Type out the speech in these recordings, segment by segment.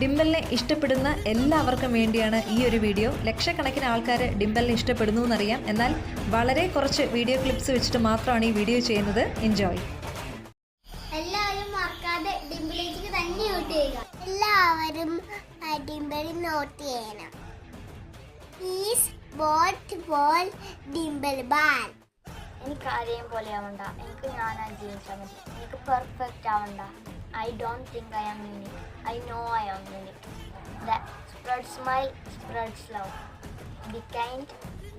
ഡിംബലിനെ ഇഷ്ടപ്പെടുന്ന എല്ലാവർക്കും വേണ്ടിയാണ് ഈ ഒരു വീഡിയോ. ലക്ഷക്കണക്കിന് ആൾക്കാർ ഡിംബലിനെ ഇഷ്ടപ്പെടുന്നു എന്നറിയാം. എന്നാൽ വളരെ കുറച്ച് വീഡിയോ ക്ലിപ്സ് വെച്ചിട്ട് മാത്രമാണ് ഈ വീഡിയോ ചെയ്യുന്നത്. എൻജോയ് എല്ലാവരും മറക്കാതെ തന്നെ നോട്ട് ചെയ്യുക. എല്ലാവരും ഡിംപിളി നോട്ട് ചെയ്യണം. Please vote for Dimple Bhal എനിക്ക് ആരെയും പോലെ ആവണ്ട. എനിക്ക് ഞാനാ ജീവിച്ചാൽ മതി. എനിക്ക് പെർഫെക്റ്റ് ആവണ്ട. I don't think I am I I know I am That spread smile spreads love the kind,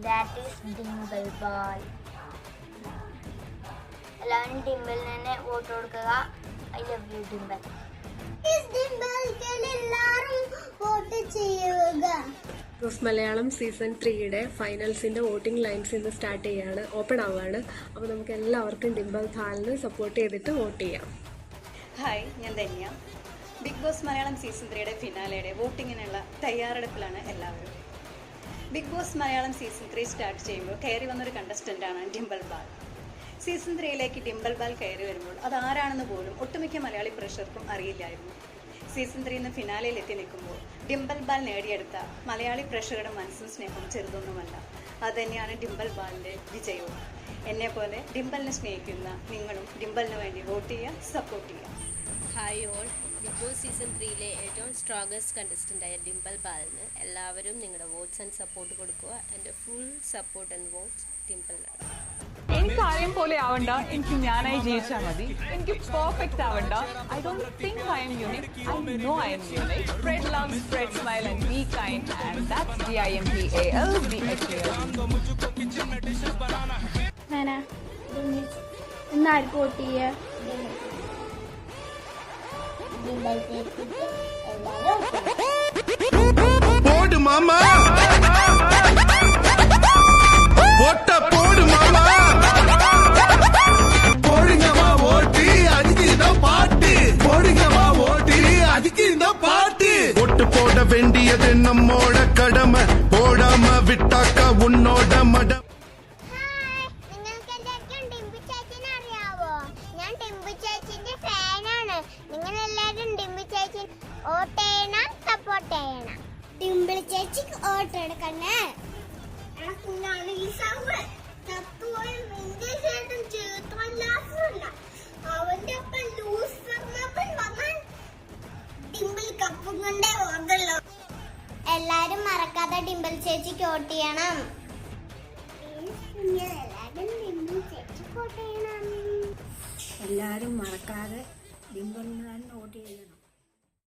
that is Dimple Ball. എല്ലാവരും ഡിംബിളിന് തന്നെ വോട്ട് കൊടുക്കുക. I love you Dimple vote ചെയ്യുക. ബോസ് മലയാളം സീസൺ ത്രീയുടെ ഫൈനൽസിന്റെ വോട്ടിംഗ് ലൈൻസ് ഇന്ന് start ചെയ്യാണ്. Open ആവുകയാണ് അപ്പോൾ നമുക്ക് എല്ലാവർക്കും ഡിംബൽ ഫാലിന് സപ്പോർട്ട് ചെയ്തിട്ട് വോട്ട് ചെയ്യാം. ഹായ് ഞാൻ Dhanya. Bigg Boss Malayalam season ത്രീയുടെ ഫിനാലയുടെ വോട്ടിങ്ങിനുള്ള തയ്യാറെടുപ്പിലാണ് എല്ലാവരും. Bigg Boss Malayalam season three start ചെയ്യുമ്പോൾ കയറി വന്നൊരു കണ്ടസ്റ്റന്റാണ് ഡിംബൽ ബാൽ സീസൺ ത്രീയിലേക്ക് ഡിംബൽ ബാൽ കയറി വരുമ്പോൾ അത് ആരാണെന്ന് പോലും ഒട്ടുമിക്ക മലയാളി പ്രഷർക്കും അറിയില്ലായിരുന്നു. സീസൺ ത്രീന്ന് ഫിനാലയിൽ എത്തി നിൽക്കുമ്പോൾ ഡിംബൽ ബാൽ നേടിയെടുത്ത മലയാളി പ്രേക്ഷകരുടെ മനസ്സും സ്നേഹവും ചെറുതൊന്നുമല്ല. അതുതന്നെയാണ് ഡിംബൽ ബാലിന്റെ വിജയവും. എന്നെപ്പോലെ ഡിംബലിനെ സ്നേഹിക്കുന്ന നിങ്ങളും ഡിംബലിന് വേണ്ടി വോട്ട് ചെയ്യുക സപ്പോർട്ട് ചെയ്യുക. Hi all Bigg Boss season ത്രീയിലെ ഏറ്റവും സ്ട്രോങ്ങസ്റ്റ് കണ്ടസ്റ്റന്റായ ഡിംബൽ ബാലിന് എല്ലാവരും നിങ്ങളുടെ വോട്ട്സ് ആൻഡ് സപ്പോർട്ട് കൊടുക്കുക. എന്റെ ഫുൾ സപ്പോർട്ട് ആൻഡ് വോട്ട്സ് ഡിംപിളിനാണ് എനിക്ക് ആരെയും പോലെ ആവണ്ട. എനിക്ക് ഞാനായി ജീവിച്ചാൽ മതി. എനിക്ക് പെർഫെക്റ്റ് ആവണ്ട. I don't think I am unique I know I am unique spread love spread smile and be kind and that's D I M P A L B H എന്നാർക്ക് vote ചെയ്യുക ഡിംപിൾ ചേച്ചിക്ക് എല്ലാവരും போடு ஒட்டு போட வேண்டியது நம்மோட கடமை போடாம விட்டாக்கா உன்னோட மடம் ഹായ് നിങ്ങൾക്ക് എല്ലാവർക്കും ഡിംപി ചേച്ചിനെ അറിയാവോ ഞാൻ ഡിംപി ചേച്ചിന്റെ ഫാനാണ് നിങ്ങൾ എല്ലാവരും ഡിംപി ചേച്ചി വോട്ട് ചെയ്യണം സപ്പോർട്ട് ചെയ്യണം ഡിംപിൾ ചേച്ചിക്ക് വോട്ട് എടുക്കണേ കുഞ്ഞാണ് ഈ സൗണ്ട് തപ്പുകയും ഇന്ത്യൻ ചേർത്തല്ലാസില്ല അവന്റെ ഒപ്പം ലൂസർ വന്നാൽ ഡിംപിൾ കപ്പും കൊണ്ടേ ഓർമ്മല്ലോ എല്ലാരും മറക്കാതെ ഡിംപിൾ ചേച്ചിക്ക് വോട്ട് ചെയ്യണം. എല്ലാവരും മറക്കാതെ ഡിംബലിന് തന്നെ വോട്ട് ചെയ്യണം.